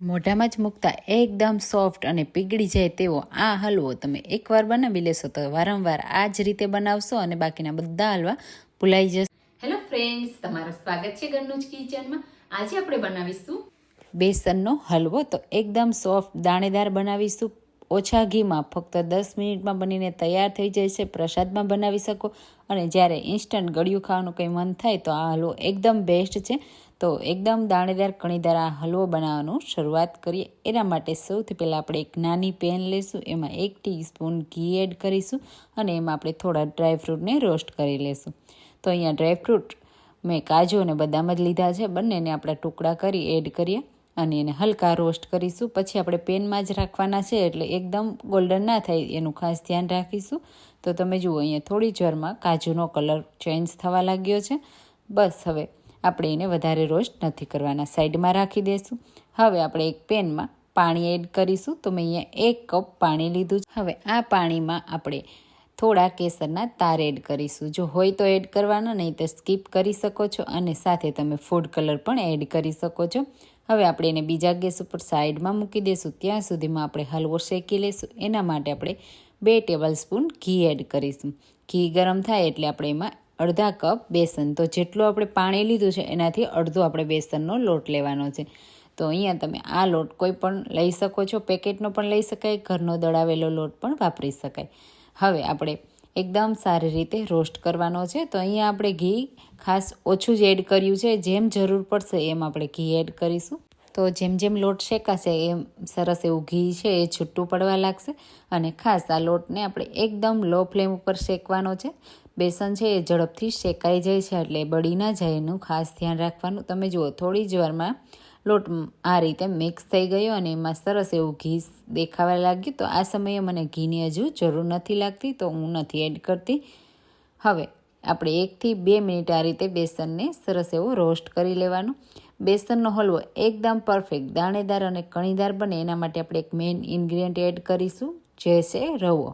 મોઢામાં જ મૂકતા એકદમ સોફ્ટ અને પીગળી જાય તેવો આ હલવો તમે એકવાર બનાવી લેશો તો વારંવાર આ જ રીતે બનાવશો અને બાકીના બધા હલવા ભૂલાઈ જશે. હેલો ફ્રેન્ડ્સ તમારું સ્વાગત છે ઘરનું જ કિચનમાં. આજે આપણે બનાવીશું બેસનનો હલવો તો એકદમ સોફ્ટ દાણેદાર બનાવીશું. ઓછા ઘીમાં ફક્ત દસ મિનિટમાં બનીને તૈયાર થઈ જાય છે. પ્રસાદમાં બનાવી શકો અને જ્યારે ઇન્સ્ટન્ટ ગળ્યું ખાવાનું કંઈ મન થાય તો આ હલવો એકદમ બેસ્ટ છે. તો એકદમ દાણેદાર, કણીદાર આ હલવો બનાવવાનું શરૂઆત કરીએ. એના માટે સૌથી પહેલાં આપણે એક નાની પેન લઈશું એમાં એક ટીસ્પૂન ઘી એડ કરીશું અને એમાં આપણે થોડા ડ્રાયફ્રૂટને રોસ્ટ કરી લઈશું તો અહીંયા ડ્રાયફ્રૂટ મેં કાજુ અને બદામ જ લીધા છે. બંનેને આપણે ટુકડા કરી એડ કરીએ. અને એને હલકા રોસ્ટ કરીશું. પછી આપણે પેનમાં જ રાખવાના છે, એટલે એકદમ ગોલ્ડન ના થાય એનું ખાસ ધ્યાન રાખીશું. તો તમે જુઓ, અહીંયા થોડી જ કાજુનો કલર ચેન્જ થવા લાગ્યો છે. બસ હવે આપણે એને વધારે રોસ્ટ નથી કરવાના. સાઈડમાં રાખી દઈશું હવે આપણે એક પેનમાં પાણી એડ કરીશું. તો મેં અહીંયા એક કપ પાણી લીધું છે. હવે આ પાણીમાં આપણે થોડા કેસરના તાર એડ કરીશું. જો હોય તો એડ કરવાના, નહીં તો સ્કીપ કરી શકો છો અને સાથે તમે ફૂડ કલર પણ એડ કરી શકો છો. હવે આપણે એને બીજા ગેસ ઉપર સાઈડમાં મૂકી દઈશું. ત્યાં સુધીમાં આપણે હલવો શેકી લઈશું. એના માટે આપણે બે ટેબલ સ્પૂન ઘી એડ કરીશું. ઘી ગરમ થાય એટલે આપણે એમાં અડધા કપ બેસન. તો જેટલું આપણે પાણી લીધું છે, એનાથી અડધો આપણે બેસનનો લોટ લેવાનો છે. તો અહીંયા તમે આ લોટ કોઈ પણ લઈ શકો છો. પેકેટનો પણ લઈ શકાય, ઘરનો દળાવેલો લોટ પણ વાપરી શકાય. હવે આપણે એકદમ સારી રીતે રોસ્ટ કરવાનો છે. તો અહીંયા આપણે ઘી ખાસ ઓછું જ એડ કર્યું છે. જેમ જરૂર પડશે એમ આપણે ઘી એડ કરીશું. તો જેમ જેમ લોટ શેકાશે એમ સરસ એવું ઘી છે એ છૂટું પડવા લાગશે. અને ખાસ આ લોટને આપણે એકદમ લો ફ્લેમ ઉપર શેકવાનો છે. બેસન છે એ ઝડપથી શેકાઈ જાય છે એટલે બળી ના જાય એનું ખાસ ધ્યાન રાખવાનું. તમે જુઓ, થોડી જ વારમાં લોટ આ રીતે મિક્સ થઈ ગયો અને એમાં સરસ એવું ઘી દેખાવા લાગ્યું. તો આ સમયે મને ઘીની હજુ જરૂર નથી લાગતી, તો હું નથી એડ કરતી. હવે આપણે એકથી બે મિનિટ આ રીતે બેસનને સરસ એવું રોસ્ટ કરી લેવાનું. બેસનનો હલવો એકદમ પરફેક્ટ દાણેદાર અને કણીદાર બને, એના માટે આપણે એક મેઇન ઇન્ગ્રીડિયન્ટ એડ કરીશું, જે છે રવો.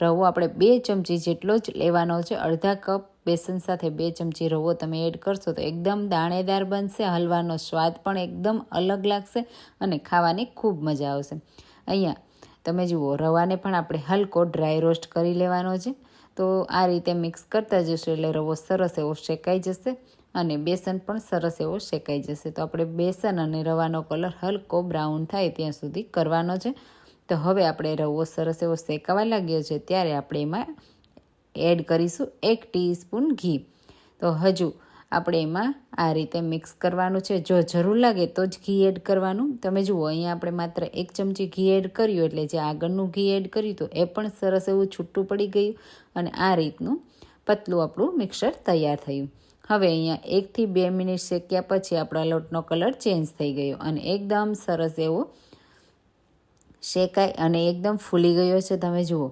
રવો આપણે બે ચમચી જેટલો જ લેવાનો છે, અડધા કપ બેસન સાથે બે ચમચી રવો તમે એડ કરશો તો એકદમ દાણેદાર બનશે, હલવાનો સ્વાદ પણ એકદમ અલગ લાગશે અને ખાવાની ખૂબ મજા આવશે. અહીંયા તમે જુઓ, રવાને પણ આપણે હલકો ડ્રાય રોસ્ટ કરી લેવાનો છે. તો આ રીતે મિક્સ કરતા જશો એટલે રવો સરસ એવો શેકાઈ જશે અને બેસન પણ સરસ એવો શેકાઈ જશે. તો આપણે બેસન અને રવાનો કલર હલકો બ્રાઉન થાય ત્યાં સુધી કરવાનો છે. તો હવે આપણે રવો સરસ એવો શેકાવા લાગ્યો છે, ત્યારે આપણે એમાં એડ કરીશું એક ટીસ્પૂન ઘી. તો હજુ આપણે એમાં આ રીતે મિક્સ કરવાનું છે. જો જરૂર લાગે તો જ ઘી એડ કરવાનું. તમે જુઓ, અહીંયા આપણે માત્ર એક ચમચી ઘી એડ કર્યું એટલે જે આગળનું ઘી એડ કર્યું તો એ પણ સરસ એવું છૂટું પડી ગયું અને આ રીતનું પતલું આપણું મિક્સર તૈયાર થયું. હવે અહીંયા એકથી બે મિનિટ શેક્યા પછી આપણા લોટનો કલર ચેન્જ થઈ ગયો અને એકદમ સરસ એવો શેકાય અને એકદમ ફૂલી ગયો છે. તમે જુઓ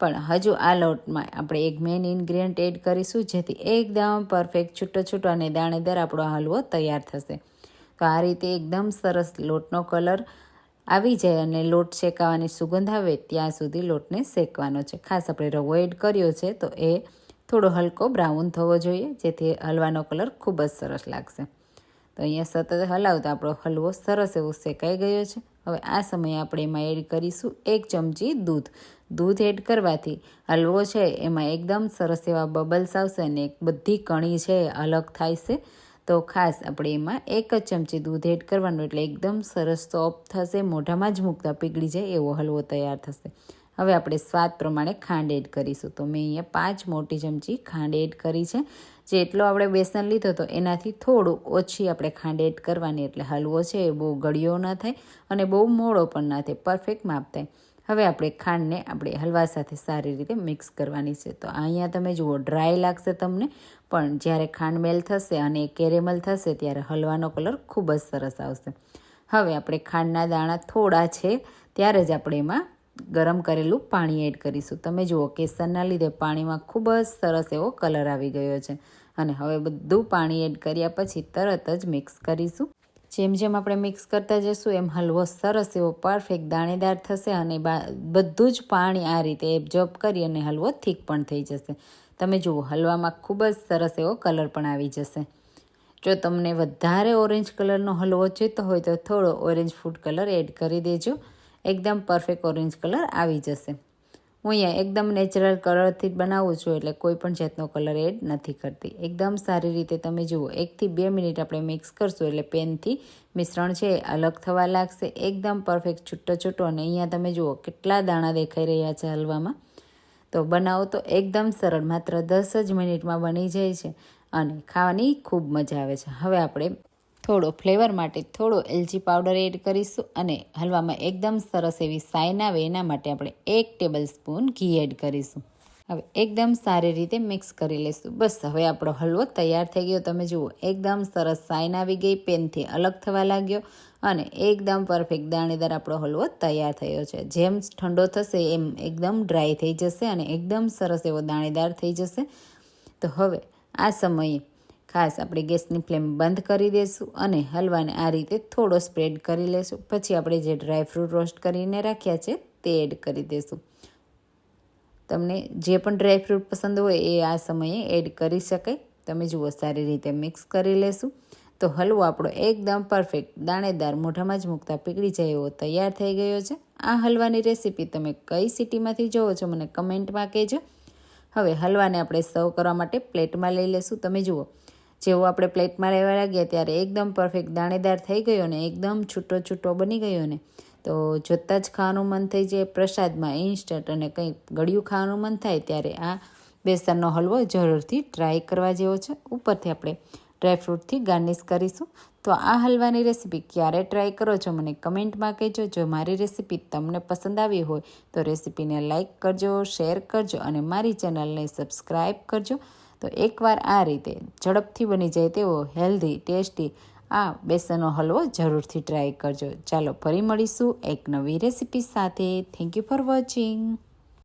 પણ હજુ આ લોટમાં આપણે એક મેઇન ઇન્ગ્રીડિયન્ટ એડ કરીશું, જેથી એકદમ પરફેક્ટ છૂટો છૂટો અને દાણેદાર આપણો હલવો તૈયાર થશે. તો આ રીતે એકદમ સરસ લોટનો કલર આવી જાય અને લોટ શેકાવાની સુગંધ આવે ત્યાં સુધી લોટને શેકવાનો છે. ખાસ આપણે રવો એડ કર્યો છે, તો એ થોડો હલકો બ્રાઉન થવો જોઈએ, જેથી હલવાનો કલર ખૂબ જ સરસ લાગશે. તો અહીંયા સતત હલાવતા આપણો હલવો સરસ એવો શેકાઈ ગયો છે. હવે આ સમયે આપણે એમાં એડ કરીશું એક ચમચી દૂધ. દૂધ એડ કરવાથી હલવો છે. એમાં એકદમ સરસ એવા બબલ્સ આવશે અને બધી કણી છે, અલગ થાય છે. તો ખાસ આપણે એમાં એક જ ચમચી દૂધ એડ કરવાનું એટલે એકદમ સરસ સોફ્ટ થશે, મોઢામાં જ મૂકતા પીગળી જાય એવો હલવો તૈયાર થશે. હવે આપણે સ્વાદ પ્રમાણે ખાંડ એડ કરીશું. તો મેં અહીંયા પાંચ મોટી ચમચી ખાંડ એડ કરી છે. જેટલો આપણે બેસન લીધો તો એનાથી થોડું ઓછી આપણે ખાંડ એડ કરવાની એટલે હલવો છે, એ બહુ ગળ્યો ન થાય અને બહુ મોડો પણ ના થાય, પરફેક્ટ માપ થાય. હવે આપણે ખાંડને આપણે હલવા સાથે સારી રીતે મિક્સ કરવાની છે. તો અહીંયા તમે જુઓ, ડ્રાય લાગશે તમને, પણ જ્યારે ખાંડ મેલ થશે અને કેરેમલ થશે ત્યારે હલવાનો કલર ખૂબ જ સરસ આવશે. હવે આપણે ખાંડના દાણા થોડા છે, ત્યારે જ આપણે એમાં ગરમ કરેલું પાણી એડ કરીશું. તમે જુઓ, કેસરના લીધે પાણીમાં ખૂબ જ સરસ એવો કલર આવી ગયો છે. અને હવે બધું પાણી એડ કર્યા પછી તરત જ મિક્સ કરીશું. જેમ જેમ આપણે મિક્સ કરતા જઈશું એમ હલવો સરસ એવો પરફેક્ટ દાણેદાર થશે અને બધું જ પાણી આ રીતે એબ્ઝોર્બ કરી અને હલવો થીક પણ થઈ જશે. તમે જુઓ, હલવામાં ખૂબ જ સરસ એવો કલર પણ આવી જશે. જો તમને વધારે ઓરેન્જ કલરનો હલવો જોઈતો હોય તો થોડો ઓરેન્જ ફૂડ કલર એડ કરી દેજો. એકદમ પરફેક્ટ ઓરેન્જ કલર આવી જશે. હું અહીંયા એકદમ નેચરલ કલરથી જ બનાવું છું એટલે કોઈ પણ જાતનો કલર એડ નથી કરતી. એકદમ સારી રીતે તમે જુઓ, એકથી બે મિનિટ આપણે મિક્સ કરશું એટલે પેનથી મિશ્રણ છે અલગ થવા લાગશે. એકદમ પરફેક્ટ છૂટો છૂટો અને અહીંયા તમે જુઓ કેટલા દાણા દેખાઈ રહ્યા છે હલવામાં. તો બનાવો તો એકદમ સરળ, માત્ર દસ જ મિનિટમાં બની જાય છે અને ખાવાની ખૂબ મજા આવે છે. હવે આપણે થોડો ફ્લેવર માટે થોડો એલચી પાવડર એડ કરીશું અને હલવામાં એકદમ સરસ એવી સાઈન આવે એના માટે આપણે એક ટેબલ સ્પૂન ઘી એડ કરીશું. હવે એકદમ સારી રીતે મિક્સ કરી લઈશું બસ હવે આપણો હલવો તૈયાર થઈ ગયો. તમે જુઓ, એકદમ સરસ સાઈન આવી ગઈ, પેનથી અલગ થવા લાગ્યો અને એકદમ પરફેક્ટ દાણેદાર આપણો હલવો તૈયાર થયો છે. જેમ ઠંડો થશે એમ એકદમ ડ્રાય થઈ જશે અને એકદમ સરસ એવો દાણેદાર થઈ જશે. તો હવે આ સમયે ખાસ આપણે ગેસની ફ્લેમ બંધ કરી દઈશું અને હલવાને આ રીતે થોડો સ્પ્રેડ કરી લેશું. પછી આપણે જે ડ્રાયફ્રૂટ રોસ્ટ કરીને રાખ્યા છે તે એડ કરી દઈશું તમને જે પણ ડ્રાયફ્રૂટ પસંદ હોય એ આ સમયે એડ કરી શકાય. તમે જુઓ સારી રીતે મિક્સ કરી લેશું. તો હલવો આપણો એકદમ પરફેક્ટ દાણેદાર મોઢામાં જ મૂકતા પીગળી જાય એવો તૈયાર થઈ ગયો છે. આ હલવાની રેસીપી તમે કઈ સિટીમાંથી જોવો છો મને કમેન્ટમાં કહેજો. હવે હલવાને આપણે સર્વ કરવા માટે પ્લેટમાં લઈ લેશું. તમે જુઓ જેવો આપણે પ્લેટમાં રહેવા લાગ્યા ત્યારે એકદમ પરફેક્ટ દાણેદાર થઈ ગયો ને એકદમ છૂટો છૂટો બની ગયો ને તો જોતાં જ ખાવાનું મન થઈ જાય પ્રસાદમાં ઇન્સ્ટન્ટ અને કંઈ ગળ્યું ખાવાનું મન થાય ત્યારે આ બેસનનો હલવો જરૂરથી ટ્રાય કરવા જેવો છે. ઉપરથી આપણે ડ્રાયફ્રૂટથી ગાર્નિશ કરીશું. તો આ હલવાની રેસીપી ક્યારે ટ્રાય કરો છો મને કમેન્ટમાં કહેજો. જો મારી રેસીપી તમને પસંદ આવી હોય તો રેસીપીને લાઇક કરજો શેર કરજો અને મારી ચેનલને સબસ્ક્રાઈબ કરજો. તો એકવાર આ રીતે ઝડપથી બની જાય તેવો હેલ્ધી, ટેસ્ટી આ બેસનનો હલવો જરૂરથી ટ્રાય કરજો. ચાલો ફરી મળીશું એક નવી રેસીપી સાથે. Thank you for watching